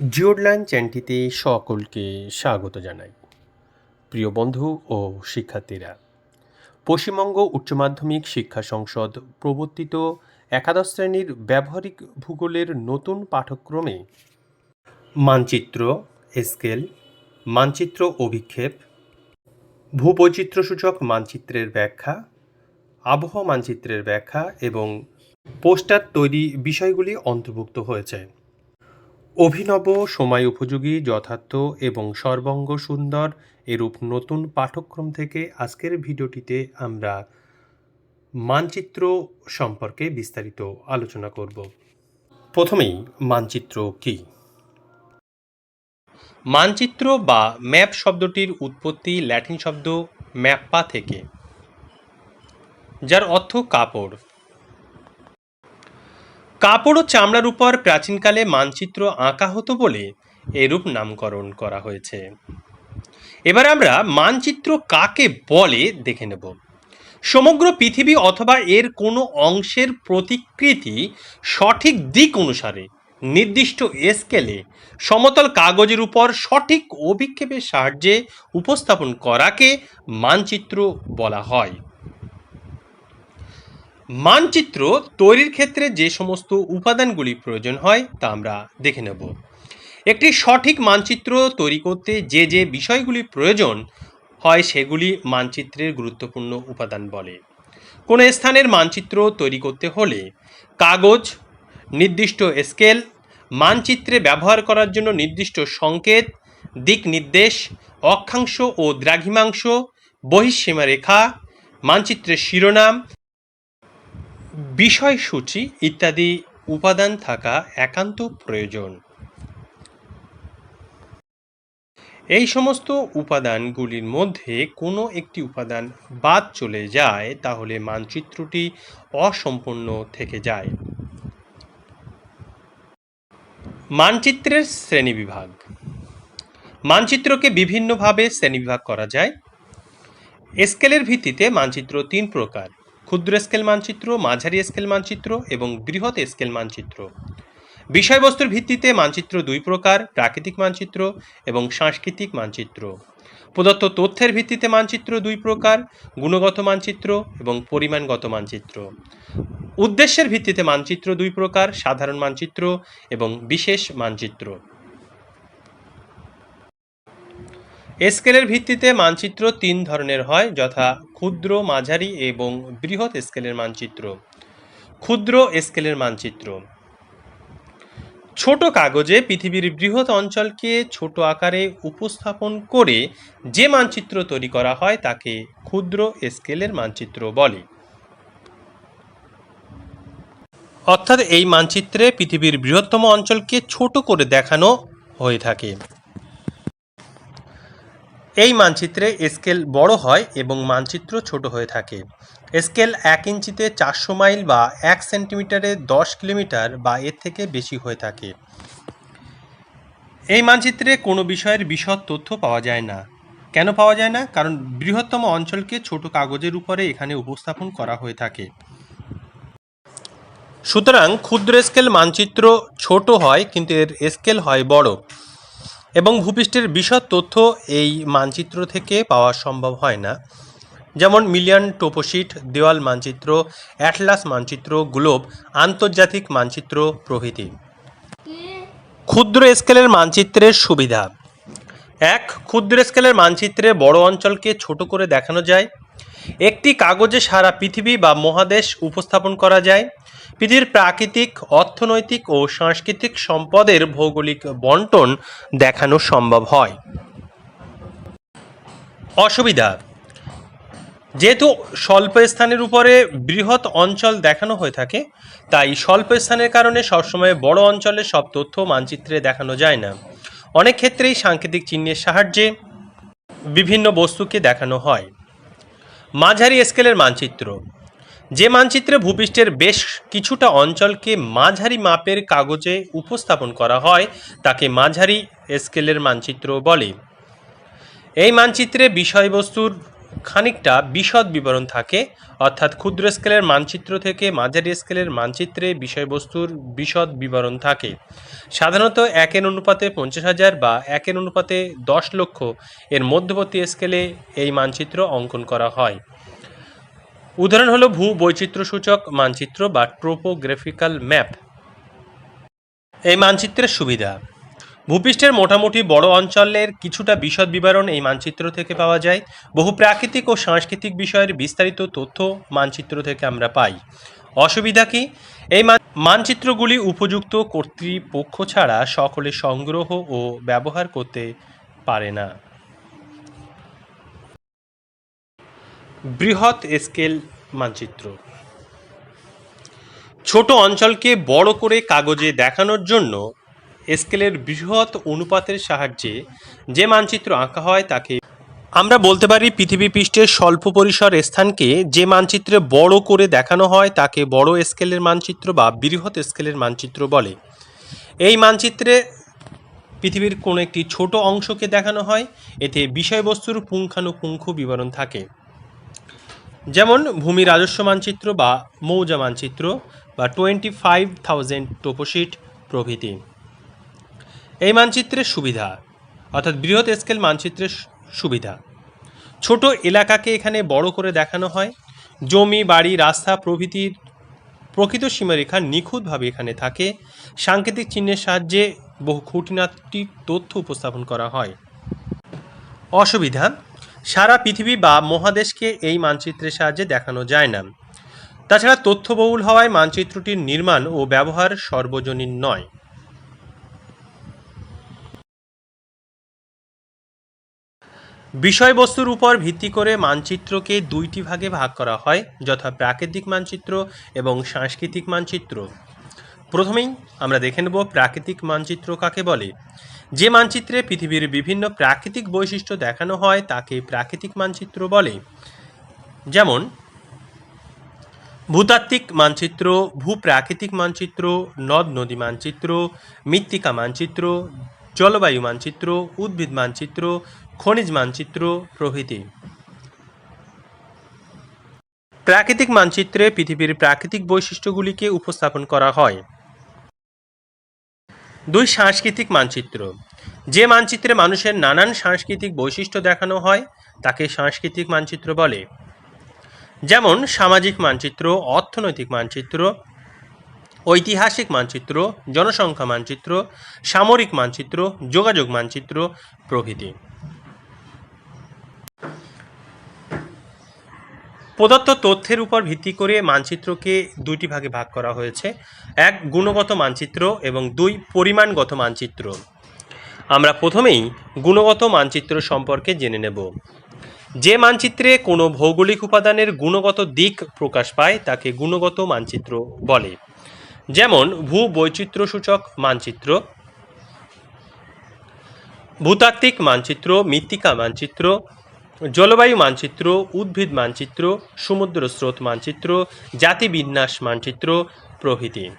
জিওডলাইন চ্যানেলটিতে সকলকে স্বাগত জানাই। প্রিয় বন্ধু ও শিক্ষার্থীরা, পশ্চিমবঙ্গ উচ্চ মাধ্যমিক শিক্ষা সংসদ প্রবর্তিত একাদশ শ্রেণির ব্যবহারিক ভূগোলের নতুন পাঠক্রমে মানচিত্র, স্কেল, মানচিত্র অভিক্ষেপ, ভূবৈচিত্র্যসূচক মানচিত্রের ব্যাখ্যা আবহাওয়া মানচিত্রের ব্যাখ্যা এবং পোস্টার তৈরি বিষয়গুলি অন্তর্ভুক্ত হয়েছে। অভিনব সময় উপযোগী যথার্থ এবং সর্বঙ্গ সুন্দর এরূপ নতুন পাঠ্যক্রম থেকে আজকের ভিডিওটিতে আমরা মানচিত্র সম্পর্কে বিস্তারিত আলোচনা করব। প্রথমেই মানচিত্র কি? মানচিত্র বা ম্যাপ শব্দটির উৎপত্তি ল্যাটিন শব্দ ম্যাপ্পা থেকে, যার অর্থ কাপড়। কাপড় ও চামড়ার উপর প্রাচীনকালে মানচিত্র আঁকা হতো বলে এরূপ নামকরণ করা হয়েছে। এবার আমরা মানচিত্র কাকে বলে দেখে নেব। সমগ্র পৃথিবী অথবা এর কোনো অংশের প্রতিকৃতি সঠিক দিক অনুসারে, নির্দিষ্ট স্কেলে, সমতল কাগজের উপর সঠিক অভিক্ষেপের সাহায্যে উপস্থাপন করাকে মানচিত্র বলা হয়। মানচিত্র তৈরির ক্ষেত্রে যে সমস্ত উপাদানগুলি প্রয়োজন হয় তা আমরা দেখে নেব। একটি সঠিক মানচিত্র তৈরি করতে যে যে বিষয়গুলি প্রয়োজন হয় সেগুলি মানচিত্রের গুরুত্বপূর্ণ উপাদান বলে। কোনো স্থানের মানচিত্র তৈরি করতে হলে কাগজ, নির্দিষ্ট স্কেল, মানচিত্রে ব্যবহার করার জন্য নির্দিষ্ট সংকেত, দিক নির্দেশ, অক্ষাংশ ও দ্রাঘিমাংশ বহিঃসীমা রেখা মানচিত্রের শিরোনাম বিষয়সূচি ইত্যাদি উপাদান থাকা একান্ত প্রয়োজন। এই সমস্ত উপাদানগুলির মধ্যে কোনো একটি উপাদান বাদ চলে যায়, তাহলে মানচিত্রটি অসম্পূর্ণ থেকে যায়। মানচিত্রের শ্রেণীবিভাগ। মানচিত্রকে বিভিন্নভাবে শ্রেণীবিভাগ করা যায়। স্কেলের ভিত্তিতে মানচিত্র তিন প্রকার। ক্ষুদ্র স্কেল মানচিত্র, মাঝারি স্কেল মানচিত্র এবং বৃহৎ স্কেল মানচিত্র। বিষয়বস্তুর ভিত্তিতে মানচিত্র দুই প্রকার, প্রাকৃতিক মানচিত্র এবং সাংস্কৃতিক মানচিত্র। প্রদত্ত তথ্যের ভিত্তিতে মানচিত্র দুই প্রকার, গুণগত মানচিত্র এবং পরিমাণগত মানচিত্র। উদ্দেশ্যের ভিত্তিতে মানচিত্র দুই প্রকার, সাধারণ মানচিত্র এবং বিশেষ মানচিত্র। স্কেলের ভিত্তিতে মানচিত্র তিন ধরনের হয়, যথা ক্ষুদ্র, মাঝারি এবং বৃহৎ স্কেলের মানচিত্র। ক্ষুদ্র স্কেলের মানচিত্র। ছোট কাগজে পৃথিবীর বৃহৎ অঞ্চলকে ছোট আকারে উপস্থাপন করে যে মানচিত্র তৈরি করা হয়, তাকে ক্ষুদ্র স্কেলের মানচিত্র বলে। অর্থাৎ এই মানচিত্রে পৃথিবীর বৃহত্তম অঞ্চলকে ছোট করে দেখানো হয়ে থাকে। এই মানচিত্রে স্কেল বড় হয় এবং মানচিত্র ছোট হয়ে থাকে। স্কেল এক ইঞ্চিতে চারশো মাইল বা এক সেন্টিমিটারে দশ কিলোমিটার বা এর থেকে বেশি হয়ে থাকে। এই মানচিত্রে কোনো বিষয়ের বিশদ তথ্য পাওয়া যায় না। কেন পাওয়া যায় না? কারণ বৃহত্তম অঞ্চলকে ছোট কাগজের উপরে এখানে উপস্থাপন করা হয়ে থাকে। সুতরাং ক্ষুদ্র স্কেল মানচিত্র ছোট হয়, কিন্তু এর স্কেল হয় বড়। এবং ভূপৃষ্ঠের বিশদ তথ্য এই মানচিত্র থেকে পাওয়া সম্ভব হয় না। যেমন মিলিয়ন টোপোশিট দেওয়াল মানচিত্র, অ্যাটলাস মানচিত্র, গ্লোব, আন্তর্জাতিক মানচিত্র প্রভৃতি। ক্ষুদ্র স্কেলের মানচিত্রের সুবিধা। এক, ক্ষুদ্র স্কেলের মানচিত্রে বড় অঞ্চলকে ছোট করে দেখানো যায়। একটি কাগজে সারা পৃথিবী বা মহাদেশ উপস্থাপন করা যায়। পৃথিবীর প্রাকৃতিক, অর্থনৈতিক ও সাংস্কৃতিক সম্পদের ভৌগোলিক বন্টন দেখানো সম্ভব হয়। অসুবিধা, যেহেতু স্বল্প স্থানের উপরে বৃহৎ অঞ্চল দেখানো হয়ে থাকে, তাই স্বল্প স্থানের কারণে সবসময় বড় অঞ্চলের সব তথ্য মানচিত্রে দেখানো যায় না। অনেক ক্ষেত্রেই সাংকেতিক চিহ্নের সাহায্যে বিভিন্ন বস্তুকে দেখানো হয়। মাঝারি স্কেলের মানচিত্র যে মানচিত্রে ভূপৃষ্ঠের বেশ কিছুটা অঞ্চলকে মাঝারি মাপের কাগজে উপস্থাপন করা হয়, তাকে মাঝারি স্কেলের মানচিত্র বলে। এই মানচিত্রে বিষয়বস্তুর খানিকটা বিশদ বিবরণ থাকে, অর্থাৎ ক্ষুদ্র স্কেলের মানচিত্র থেকে মাঝারি স্কেলের মানচিত্রে বিষয়বস্তুর বিশদ বিবরণ থাকে। সাধারণত একের অনুপাতে পঞ্চাশ হাজার বা একের অনুপাতে দশ লক্ষ এর মধ্যবর্তী স্কেলে এই মানচিত্র অঙ্কন করা হয়। উদাহরণ হলো ভূ বৈচিত্র্যসূচক মানচিত্র বা ট্রোপোগ্রাফিক্যাল ম্যাপ। এই মানচিত্রের সুবিধা। ভূপৃষ্ঠের মোটামুটি বড় অঞ্চলের কিছুটা বিশদ বিবরণ এই মানচিত্র থেকে পাওয়া যায়। বহু প্রাকৃতিক ও সাংস্কৃতিক বিষয়ের বিস্তারিত তথ্য মানচিত্র থেকে আমরা পাই। অসুবিধা কি? এই মানচিত্রগুলি উপযুক্ত কর্তৃপক্ষ ছাড়া সকলে সংগ্রহ ও ব্যবহার করতে পারে না। বৃহৎ স্কেল মানচিত্র। ছোট অঞ্চলকে বড় করে কাগজে দেখানোর জন্য স্কেলের বৃহৎ অনুপাতের সাহায্যে যে মানচিত্র আঁকা হয় তাকে আমরা বলতে পারি পৃথিবী পৃষ্ঠের স্বল্প পরিসর স্থানকে যে মানচিত্রে বড় করে দেখানো হয় তাকে বড় স্কেলের মানচিত্র বা বৃহৎ স্কেলের মানচিত্র বলে। এই মানচিত্রে পৃথিবীর কোনো একটি ছোট অংশকে দেখানো হয়, এতে বিষয়বস্তুর পুঙ্খানুপুঙ্খ বিবরণ থাকে। যেমন ভূমি রাজস্ব মানচিত্র বা মৌজা মানচিত্র বা টোয়েন্টি ফাইভ থাউজেন্ড টোপোশিট প্রভৃতি। এই মানচিত্রের সুবিধা, অর্থাৎ বৃহৎ স্কেল মানচিত্রের সুবিধা। ছোট এলাকাকে এখানে বড় করে দেখানো হয়। জমি, বাড়ি, রাস্তা প্রভৃতির প্রকৃত সীমারেখা নিখুঁতভাবে এখানে থাকে। সাংকেতিক চিহ্নের সাহায্যে বহু খুঁটিনাটি তথ্য উপস্থাপন করা হয়। অসুবিধা সারা পৃথিবী বা মহাদেশকে এই মানচিত্রের সাহায্যে দেখানো যায় না। তাছাড়া তথ্যবহুল হওয়ায় মানচিত্রটির নির্মাণ ও ব্যবহার সর্বজনীন নয়। বিষয়বস্তুর উপর ভিত্তি করে মানচিত্রকে দুইটি ভাগে ভাগ করা হয়, যথা প্রাকৃতিক মানচিত্র এবং সাংস্কৃতিক মানচিত্র। প্রথমেই আমরা দেখে নেব প্রাকৃতিক মানচিত্র কাকে বলে। যে মানচিত্রে পৃথিবীর বিভিন্ন প্রাকৃতিক বৈশিষ্ট্য দেখানো হয়, তাকে প্রাকৃতিক মানচিত্র বলে। যেমন, ভূতাত্ত্বিক মানচিত্র, ভূপ্রাকৃতিক মানচিত্র, নদ নদী মানচিত্র, মৃত্তিকা মানচিত্র, জলবায়ু মানচিত্র, উদ্ভিদ মানচিত্র, খনিজ মানচিত্র প্রভৃতি। প্রাকৃতিক মানচিত্রে পৃথিবীর প্রাকৃতিক বৈশিষ্ট্যগুলিকে উপস্থাপন করা হয়। দুই সাংস্কৃতিক মানচিত্র। যে মানচিত্রে মানুষের নানান সাংস্কৃতিক বৈশিষ্ট্য দেখানো হয়, তাকে সাংস্কৃতিক মানচিত্র বলে। যেমন সামাজিক মানচিত্র, অর্থনৈতিক মানচিত্র, ঐতিহাসিক মানচিত্র, জনসংখ্যা মানচিত্র, সামরিক মানচিত্র, যোগাযোগ মানচিত্র প্রভৃতি। প্রদত্ত তথ্যের উপর ভিত্তি করে মানচিত্রকে দুইটি ভাগে ভাগ করা হয়েছে। এক, গুণগত মানচিত্র এবং দুই, পরিমাণগত মানচিত্র। আমরা প্রথমেই গুণগত মানচিত্র সম্পর্কে জেনে নেব। যে মানচিত্রে কোনো ভৌগোলিক উপাদানের গুণগত দিক প্রকাশ পায়, তাকে গুণগত মানচিত্র বলে। যেমন ভূ বৈচিত্র্যসূচক মানচিত্র, ভূতাত্ত্বিক মানচিত্র, মৃত্তিকা মানচিত্র জলবায়ু মানচিত্র, উদ্ভিদ মানচিত্র, সমুদ্র স্রোত মানচিত্র জাতিবিন্যাস মানচিত্র প্রভৃতি।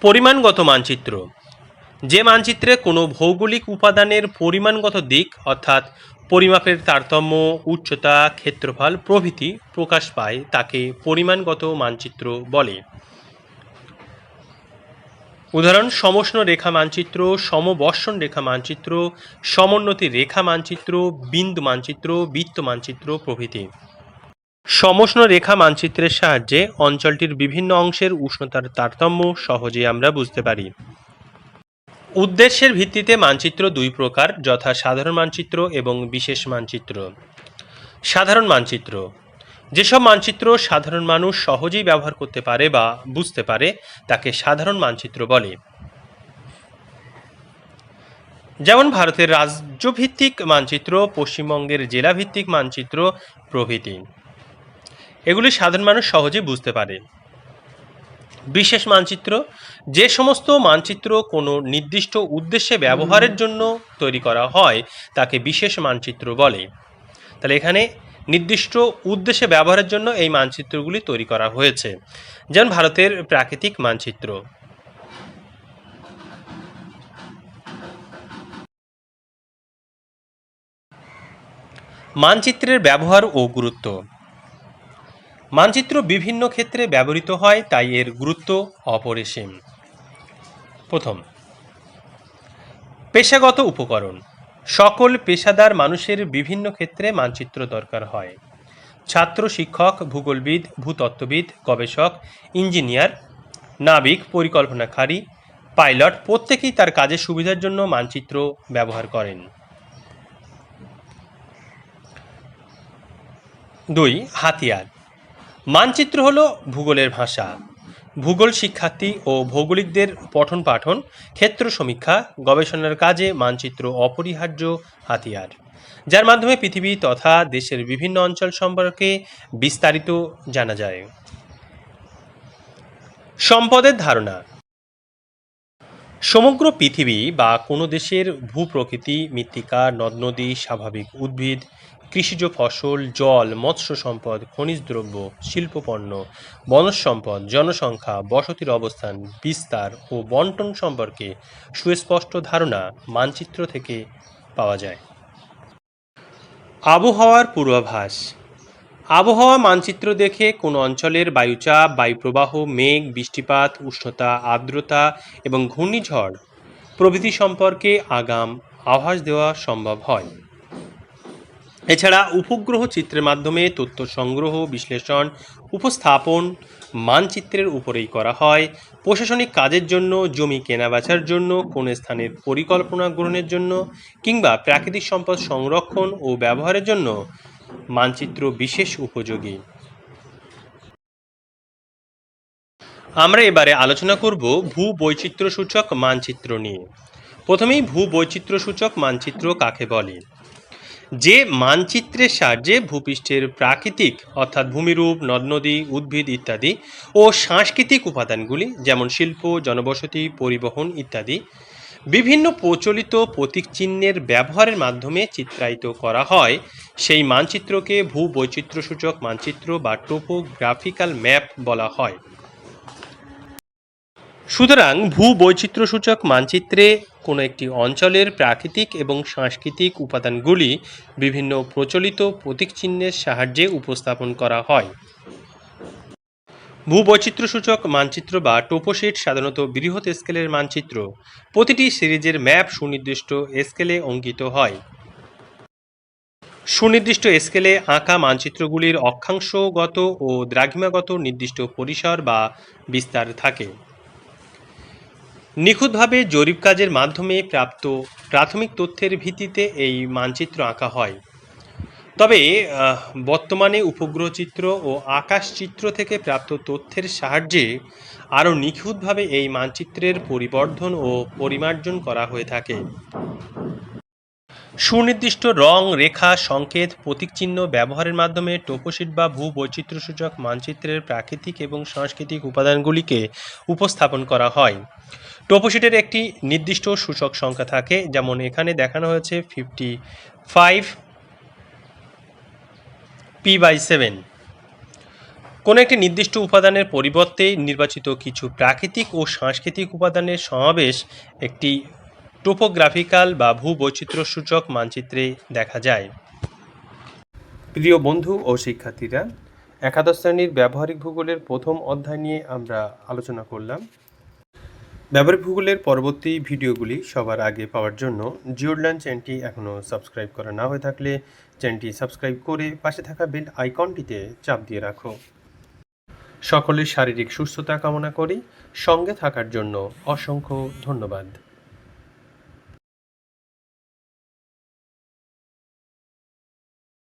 পরিমাণগত মানচিত্র। যে মানচিত্রে কোনো ভৌগোলিক উপাদানের পরিমাণগত দিক, অর্থাৎ পরিমাপের তারতম্য, উচ্চতা, ক্ষেত্রফল প্রভৃতি প্রকাশ পায়, তাকে পরিমাণগত মানচিত্র বলে। উদাহরণ, সমষ্ণ রেখা মানচিত্র, সমবর্ষণ রেখা মানচিত্র, সমোন্নতি রেখা মানচিত্র, বিন্দু মানচিত্র, বৃত্ত মানচিত্র প্রভৃতি। সমষ্ণ রেখা মানচিত্রের সাহায্যে অঞ্চলটির বিভিন্ন অংশের উষ্ণতার তারতম্য সহজে আমরা বুঝতে পারি। উদ্দেশ্যের ভিত্তিতে মানচিত্র দুই প্রকার, যথা সাধারণ মানচিত্র এবং বিশেষ মানচিত্র। সাধারণ মানচিত্র যেসব মানচিত্র সাধারণ মানুষ সহজেই ব্যবহার করতে পারে বা বুঝতে পারে, তাকে সাধারণ মানচিত্র বলে। যেমন ভারতের রাজ্যভিত্তিক মানচিত্র, পশ্চিমবঙ্গের জেলাভিত্তিক মানচিত্র, প্রভৃতি। এগুলি সাধারণ মানুষ সহজেই বুঝতে পারে। বিশেষ মানচিত্র, যে সমস্ত মানচিত্র কোনো নির্দিষ্ট উদ্দেশ্যে ব্যবহারের জন্য তৈরি করা হয়, তাকে বিশেষ মানচিত্র বলে। তাহলে এখানে নির্দিষ্ট উদ্দেশ্যে ব্যবহারের জন্য এই মানচিত্রগুলি তৈরি করা হয়েছে, যেমন ভারতের প্রাকৃতিক মানচিত্র। মানচিত্রের ব্যবহার ও গুরুত্ব। মানচিত্র বিভিন্ন ক্ষেত্রে ব্যবহৃত হয়, তাই এর গুরুত্ব অপরিসীম। প্রথম, পেশাগত উপকরণ। সকল পেশাদার মানুষের বিভিন্ন ক্ষেত্রে মানচিত্র দরকার হয়। ছাত্র শিক্ষক, ভূগোলবিদ, ভূতত্ত্ববিদ, গবেষক, ইঞ্জিনিয়ার, নাবিক, পরিকল্পনাকারী, পাইলট প্রত্যেকেই তার কাজের সুবিধার জন্য মানচিত্র ব্যবহার করেন। দুই, হাতিয়ার। মানচিত্র হলো ভূগোলের ভাষা। ভূগোল শিক্ষার্থী ও ভৌগোলিকদের পঠন পাঠন ক্ষেত্র সমীক্ষা, গবেষণার কাজে মানচিত্র অপরিহার্য হাতিয়ার, যার মাধ্যমে পৃথিবী তথা দেশের বিভিন্ন অঞ্চল সম্পর্কে বিস্তারিত জানা যায়। সম্পদের ধারণা। সমগ্র পৃথিবী বা কোনো দেশের ভূপ্রকৃতি, মৃত্তিকা নদ নদী স্বাভাবিক উদ্ভিদ কৃষিজ ফসল, জল, মৎস্য সম্পদ, খনিজ দ্রব্য, শিল্পপণ্য, বনজ সম্পদ, জনসংখ্যা, বসতির অবস্থান, বিস্তার ও বন্টন সম্পর্কে সুস্পষ্ট ধারণা মানচিত্র থেকে পাওয়া যায়। আবহাওয়ার পূর্বাভাস। আবহাওয়া মানচিত্র দেখে কোনো অঞ্চলের বায়ুচাপ, বায়ুপ্রবাহ, মেঘ, বৃষ্টিপাত, উষ্ণতা, আর্দ্রতা এবং ঘূর্ণিঝড় প্রভৃতি সম্পর্কে আগাম আভাস দেওয়া সম্ভব হয়। এছাড়া উপগ্রহ চিত্রের মাধ্যমে তথ্য সংগ্রহ, বিশ্লেষণ, উপস্থাপন, মানচিত্রের উপরেই করা হয়। প্রশাসনিক কাজের জন্য, জমি কেনাবেচার জন্য, কোন স্থানের পরিকল্পনা গ্রহণের জন্য, কিংবা প্রাকৃতিক সম্পদ সংরক্ষণ ও ব্যবহারের জন্য মানচিত্র বিশেষ উপযোগী। আমরা এবারে আলোচনা করব ভূ বৈচিত্র্য সূচক মানচিত্র নিয়ে। প্রথমেই ভূ বৈচিত্র্য সূচক মানচিত্র কাকে বলে? যে মানচিত্রের সাহায্যে ভূপৃষ্ঠের প্রাকৃতিক, অর্থাৎ ভূমিরূপ নদ নদী উদ্ভিদ ইত্যাদি ও সাংস্কৃতিক উপাদানগুলি, যেমন শিল্প, জনবসতি, পরিবহন ইত্যাদি, বিভিন্ন প্রচলিত প্রতীক চিহ্নের ব্যবহারের মাধ্যমে চিত্রায়িত করা হয়। সেই মানচিত্রকে ভূ বৈচিত্র্যসূচক মানচিত্র বা টোপোগ্রাফিক্যাল ম্যাপ বলা হয়। সুতরাং ভূ বৈচিত্র্যসূচক মানচিত্রে কোনো একটি অঞ্চলের প্রাকৃতিক এবং সাংস্কৃতিক উপাদানগুলি বিভিন্ন প্রচলিত প্রতীক চিহ্নের সাহায্যে উপস্থাপন করা হয়। ভূবৈচিত্র্যসূচক মানচিত্র বা টোপোশিট সাধারণত বৃহৎ স্কেলের মানচিত্র। প্রতিটি সিরিজের ম্যাপ সুনির্দিষ্ট স্কেলে অঙ্কিত হয়। সুনির্দিষ্ট স্কেলে আঁকা মানচিত্রগুলির অক্ষাংশগত ও দ্রাঘিমাগত নির্দিষ্ট পরিসর বা বিস্তার থাকে। নিখুঁতভাবে জরিপ কাজের মাধ্যমে প্রাপ্ত প্রাথমিক তথ্যের ভিত্তিতে এই মানচিত্র আঁকা হয়। তবে বর্তমানে উপগ্রহ চিত্র ও আকাশ চিত্র থেকে প্রাপ্ত তথ্যের সাহায্যে আরও নিখুঁতভাবে এই মানচিত্রের পরিবর্ধন ও পরিমার্জন করা হয়ে থাকে। সুনির্দিষ্ট রং, রেখা, সংকেত, প্রতীক চিহ্ন ব্যবহারের মাধ্যমে টোপোশিট বা ভূ বৈচিত্র্যসূচক মানচিত্রের প্রাকৃতিক এবং সাংস্কৃতিক উপাদানগুলিকে উপস্থাপন করা হয়। টোপোশিটের একটি নির্দিষ্ট সূচক সংখ্যা থাকে, যেমন এখানে দেখানো হয়েছে fifty five P by seven কোনো একটি নির্দিষ্ট উপাদানের পরিবর্তে নির্বাচিত কিছু প্রাকৃতিক ও সাংস্কৃতিক উপাদানের সমাবেশ একটি টোপোগ্রাফিক্যাল বা ভূবৈচিত্র্য সূচক মানচিত্রে দেখা যায়। প্রিয় বন্ধু ও শিক্ষার্থীরা, একাদশ শ্রেণির ব্যবহারিক ভূগোলের প্রথম অধ্যায় নিয়ে আমরা আলোচনা করলাম। ব্যবহারিক ভূগোলের পরবর্তী ভিডিওগুলি সবার আগে পাওয়ার জন্য জিওডল্যান্ড চ্যানেলটি এখনও সাবস্ক্রাইব করা না হয়ে থাকলে চ্যানেলটি সাবস্ক্রাইব করে পাশে থাকা বেল আইকনটিতে চাপ দিয়ে রাখো। সকলের শারীরিক সুস্থতা কামনা করি। সঙ্গে থাকার জন্য অসংখ্য ধন্যবাদ।